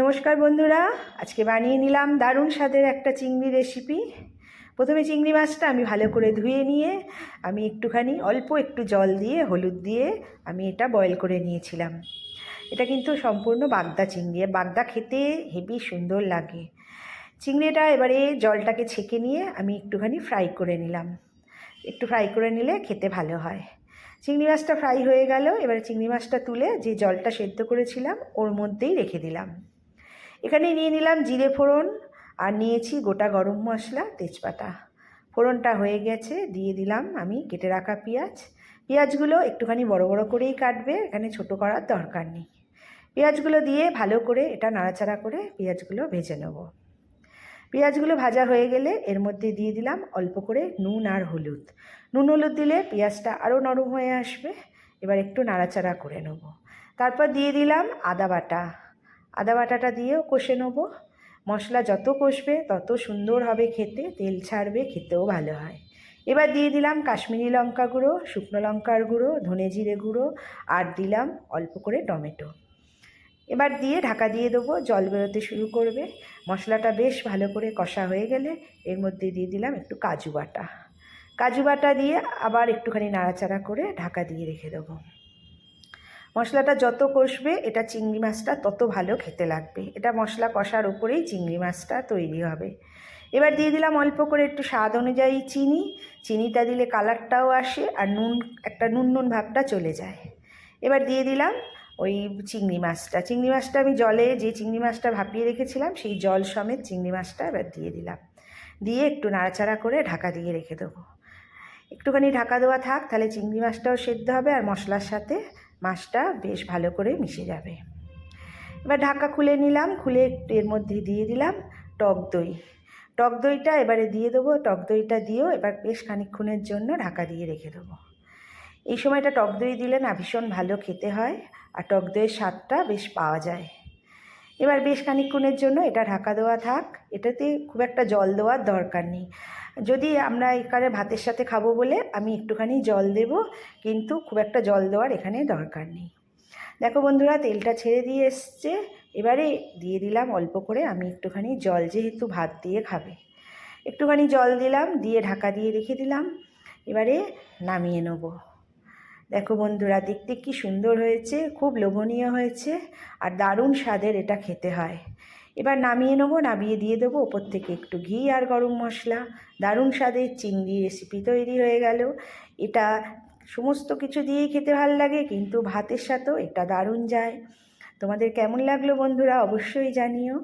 নমস্কার বন্ধুরা, আজকে বানিয়ে নিলাম দারুণ স্বাদের একটা চিংড়ি রেসিপি প্রথমে চিংড়ি মাছটা আমি ভালো করে ধুয়ে নিয়ে, আমি একটুখানি অল্প একটু জল দিয়ে, হলুদ দিয়ে আমি এটা বয়েল করে নিয়েছিলাম। এটা কিন্তু সম্পূর্ণ বাগদা চিংড়ি বাগদা খেতে হেবি সুন্দর লাগে। চিংড়িটা এবারে জলটাকে ছেঁকে নিয়ে আমি একটুখানি ফ্রাই করে নিলাম। একটু ফ্রাই করে নিলে খেতে ভালো হয়। চিংড়ি মাছটা ফ্রাই হয়ে গেল, এবারে চিংড়ি মাছটা তুলে যে জলটা সেদ্ধ করেছিলাম, ওর মধ্যেই রেখে দিলাম। এখানে নিয়ে নিলাম জিরে ফোড়ন আর নিয়েছি গোটা গরম মশলা তেজপাতা। ফোড়নটা হয়ে গেছে, দিয়ে দিলাম আমি কেটে রাখা পেঁয়াজ। পেঁয়াজগুলো একটুখানি বড় বড় করেই কাটবে, এখানে ছোট করার দরকার নেই। পেঁয়াজগুলো দিয়ে ভালো করে এটা নাড়াচাড়া করে পেঁয়াজগুলো ভেজে নেব। পেঁয়াজগুলো ভাজা হয়ে গেলে এর মধ্যে দিয়ে দিলাম অল্প করে নুন আর হলুদ। নুন হলুদ দিলে পেঁয়াজটা আরও নরম হয়ে আসবে, এবার একটু নাড়াচাড়া করে নেব। তারপর দিয়ে দিলাম আদা বাটা। আদা বাটাটা দিয়েও কষে নেব। মশলা যত কষবে, তত সুন্দর হবে খেতে, তেল ছাড়বে, খেতেও ভালো হয়। এবার দিয়ে দিলাম কাশ্মীরি লঙ্কা গুঁড়ো, শুকনো লঙ্কার গুঁড়ো, ধনে জিরে গুঁড়ো, আর দিলাম অল্প করে টমেটো। এবার দিয়ে ঢাকা দিয়ে দেবো, জল বেরোতে শুরু করবে। মশলাটা বেশ ভালো করে কষা হয়ে গেলে এর মধ্যে দিয়ে দিলাম একটু কাজু বাটা। কাজু বাটা দিয়ে আবার একটুখানি নাড়াচাড়া করে ঢাকা দিয়ে রেখে দেবো। মশলাটা যত কষবে, এটা চিংড়ি মাছটা তত ভালো খেতে লাগবে। এটা মশলা কষার ওপরেই চিংড়ি মাছটা তৈরি হবে। এবার দিয়ে দিলাম অল্প করে একটু স্বাদ অনুযায়ী চিনি। চিনিটা দিলে কালারটাও আসে আর নুন, একটা নুন নুন ভাবটা চলে যায়। এবার দিয়ে দিলাম ওই চিংড়ি মাছটা। চিংড়ি মাছটা আমি জলে, যে চিংড়ি মাছটা ভাপিয়ে রেখেছিলাম, সেই জল সমেত চিংড়ি মাছটা এবার দিয়ে দিলাম। দিয়ে একটু নাড়াচাড়া করে ঢাকা দিয়ে রেখে দেবো। একটুখানি ঢাকা দেওয়া থাক, তাহলে চিংড়ি মাছটাও সেদ্ধ হবে আর মশলার সাথে মাছটা বেশ ভালো করে মিশে যাবে। এবার ঢাকা খুলে নিলাম, খুলে এর মধ্যে দিয়ে দিলাম টক দই। টক দইটা এবারে দিয়ে দেবো, টক দইটা দিয়েও এবার বেশ খানিক্ষণের জন্য ঢাকা দিয়ে রেখে দেবো। এই সময়টা টক দই দিলে না ভীষণ ভালো খেতে হয় আর টক দইয়ের স্বাদটা বেশ পাওয়া যায়। এবার বেশ খানিক্ষণের জন্য এটা ঢাকা দেওয়া থাক। এটাতে খুব একটা জল দেওয়ার দরকার নেই। যদি আমরা এখানে ভাতের সাথে খাব বলে আমি একটুখানি জল দেব, কিন্তু খুব একটা জল দেওয়ার এখানে দরকার নেই। দেখো বন্ধুরা, তেলটা ছেড়ে দিয়ে এসছে। এবারে দিয়ে দিলাম অল্প করে, আমি একটুখানি জল যেহেতু ভাত দিয়ে খাবে। একটুখানি জল দিলাম, দিয়ে ঢাকা দিয়ে রেখে দিলাম। এবারে নামিয়ে নেব। দেখো বন্ধুরা, দেখতে কি সুন্দর হয়েছে, খুব লোভনীয় হয়েছে, আর দারুণ স্বাদের এটা খেতে হয়। এবার নামিয়ে নেব, নামিয়ে দিয়ে দেবো ওপর থেকে একটু ঘি আর গরম মশলা। দারুণ স্বাদের চিংড়ি রেসিপি তৈরি হয়ে গেল। এটা সমস্ত কিছু দিয়েই খেতে ভালো লাগে, কিন্তু ভাতের সাথেও এটা দারুণ যায়। তোমাদের কেমন লাগল বন্ধুরা অবশ্যই জানিও।